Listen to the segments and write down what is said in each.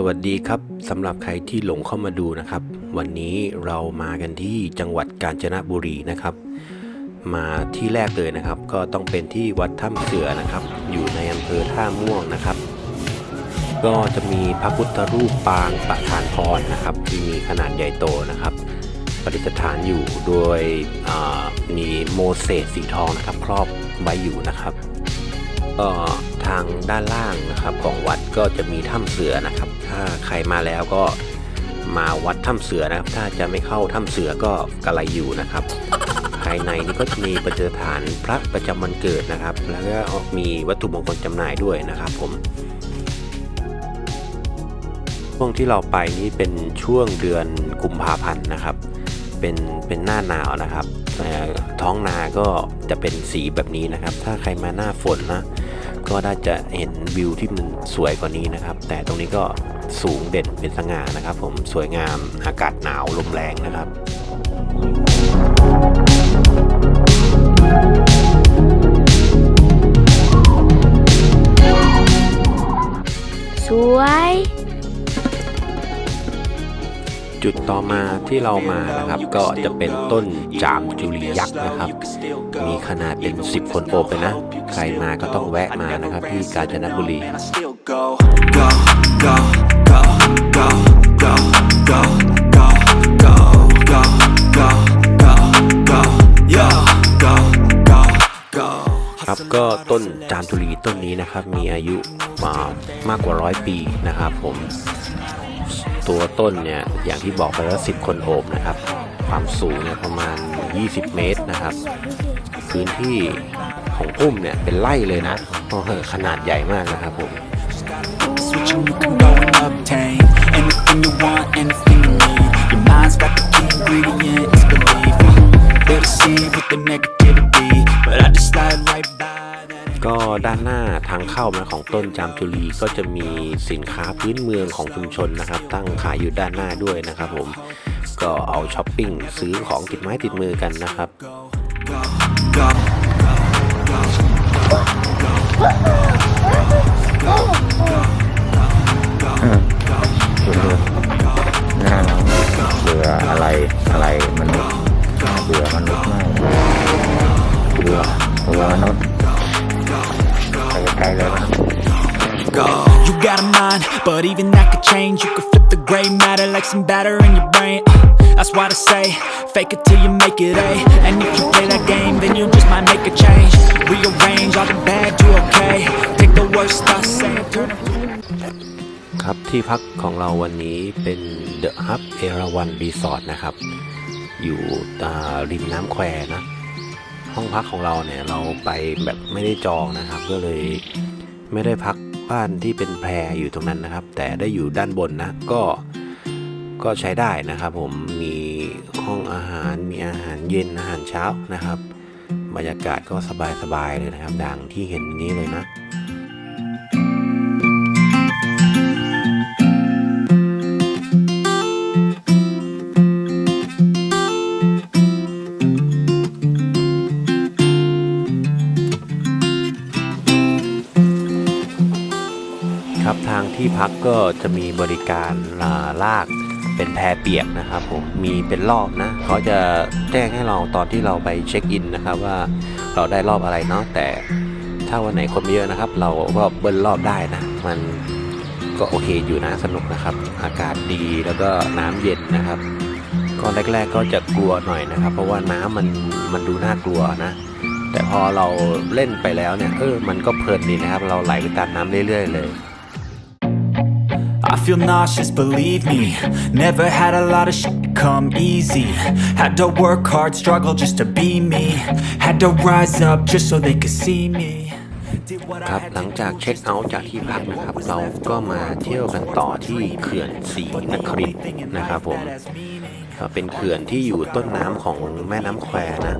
สวัสดีครับสำหรับใครที่หลงเข้ามาดูนะครับ วันนี้เรามากันที่จังหวัดกาญจนบุรีนะครับ มาที่แรกเลยนะครับ ก็ต้องเป็นที่วัดถ้ำเสือนะครับ อยู่ในอำเภอท่าม่วงนะครับ ก็จะมีพระพุทธรูปปางประธานพรนะครับ ที่มีขนาดใหญ่โตนะครับประดิษฐานอยู่โดยมีโมเสสสีทองนะครับ ครอบไว้อยู่นะครับ ก็ทางด้านล่างนะครับของวัดก็จะมีถ้ำเสือนะครับ ถ้าใครมาแล้วก็มาวัดถ้ำเสือนะครับ ถ้าจะไม่เข้าถ้ำเสือก็กระไรอยู่นะครับ ภายในนี่ก็จะมีประดิษฐานพระประจำวันเกิดนะครับ แล้วก็มีวัตถุมงคลจำหน่ายด้วยนะครับ ผมช่วงที่เราไปนี่เป็นช่วงเดือนกุมภาพันธ์นะครับ เป็นเป็นหน้าหนาวนะครับท้องนาก็จะเป็นสีแบบนี้นะครับ ถ้าใครมาหน้าฝนนะ ก็ได้จะเห็นวิวที่มันสวยกว่านี้นะครับ แต่ตรงนี้ก็สูงเด่นเป็นสง่านะครับ ผมสวยงามอากาศหนาวลมแรงนะครับส จุดต่อมาที่เรามานะครับ ก็จะเป็นต้นจามจุลียักษ์นะครับ มีขนาดเป็น 10 คนโอบเลยนะ ใครมาก็ต้องแวะมานะครับที่กาญจนบุรี ครับก็ต้นจามจุลีต้นนี้นะครับ มีอายุมามากกว่าร้อยปีนะครับผม ตัวต้นเนี่ยอย่างที่บอกไปแล้ว10 คนโอบนะครับ ความสูงเนี่ยประมาณ 20 เมตรนะครับ พื้นที่ของพุ่มเนี่ยเป็นไร่เลยนะโอ้โหขนาดใหญ่มากนะครับผม Switch and you can go and obtain anything you want, anything you need. Your mind's got the key ingredient, it's belief. They'll deceive with the negativity, ด้านหน้าทางเข้ามาของต้นจามจุลีก็จะมีสินค้าพื้นเมืองของชุมชนนะครับ ตั้งขายอยู่ด้านหน้าด้วยนะครับผมก็เอาช้อปปิ้งซื้อของติดไม้ติดมือกันนะครับเบื่ออะไรอะไรมนุษย์เบื่อมนุษย์มากเบื่อเบื่อมนุษย์ ไปไกลๆเลยนะ go. You got a mind, but even that could change. You could flip the gray matter like some batter in your brain. Uh, That's why I say, fake it till you make it A. And if you play that game, then you just might make a change. Rearrange all the bad to okay. Take the worst I say and turn it. ครับที่พักของเราวันนี้เป็น The Hub เอราวันรีสอร์ทนะครับ อยู่อ่าริมน้ำแควนะ ห้องพักของเราเนี่ยเราไปแบบไม่ได้จองนะครับ ก็เลยไม่ได้พักบ้านที่เป็นแพรอยู่ตรงนั้นนะครับ แต่ได้อยู่ด้านบนนะก็ก็ใช้ได้นะครับ ผมมีห้องอาหารมีอาหารเย็นอาหารเช้านะครับ บรรยากาศก็สบายๆเลยนะครับ ดังที่เห็นนี้เลยนะ ครับ ทางที่พักก็จะมีบริการาลากเป็นแพเปียกนะครับผมมีเป็นรอบนะเขาจะแจ้งให้เราตอนที่เราไปเช็คอินนะครับว่าเราได้รอบอะไรเนาะแต่ถ้าวันไหนคนไม่เยอะนะครับ เราก็เบิ้ลรอบได้นะ มันก็โอเคอยู่นะสนุกนะครับ อากาศดีแล้วก็น้ำเย็นนะครับ ก็แรก ๆก็จะกลัวหน่อยนะครับ เพราะว่าน้ำมันมันดูน่ากลัวนะ แต่พอเราเล่นไปแล้วเนี่ยเออมันก็เพลินดีนะครับ เราไหลไปตามน้ำเรื่อย ๆ เลย feel nauseous, believe me. Never had a lot of shit come easy. Had to work hard, struggle just to be me. Had to rise up just so they could see me. Did what ครับ I had หลัง to จาก do เช็คเอาท์จากที่พักนะครับ เราก็มาเที่ยวกันต่อที่เขื่อนศรีนครินทร์นะครับผมก็เป็นเขื่อนที่อยู่ต้นน้ำของแม่น้ำแควนะ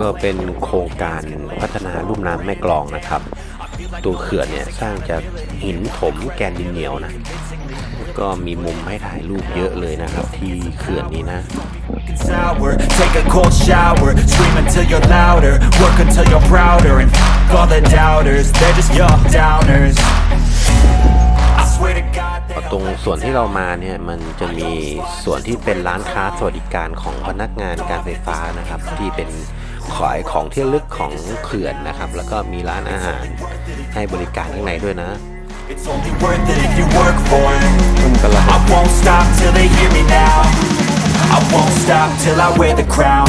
ก็เป็นโครงการพัฒนาลุ่มน้ำแม่กลองนะครับ ตัวเขื่อนเนี่ยสร้างจากหินถมแกนดินเหนียวนะ ก็มีมุมให้ถ่ายรูปเยอะเลยนะครับ ที่เขื่อนนี้นะ sour. Take a cold shower, scream until you're louder, work until you're prouder, and f- all the doubters. They're just your downers. I swear to ตรงส่วนที่เรามาเนี่ยมันจะมีส่วนที่เป็นร้านค้าสวัสดิการของพนักงานการไฟฟ้านะครับ ที่เป็นขายของที่ระลึกของเขื่อนนะครับ แล้วก็มีร้านอาหาร ให้บริการข้างในด้วยนะ It's only worth it if you work for it. ขึ้นกันละ I won't stop till they hear me now. I won't stop till I wear the crown.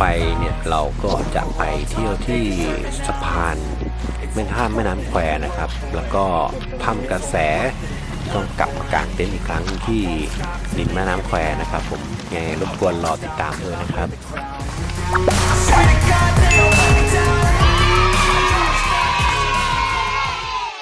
ไปเนี่ยเราก็จะไปเที่ยวที่สะพานแม่ข้ามแม่น้ำแควนะครับ แล้วก็ถ้ำกระแสต้องกลับมากางเต็นท์อีกครั้งที่ดินแม่น้ำแควนะครับ ผมไงรบกวนรอติดตามด้วยนะครับ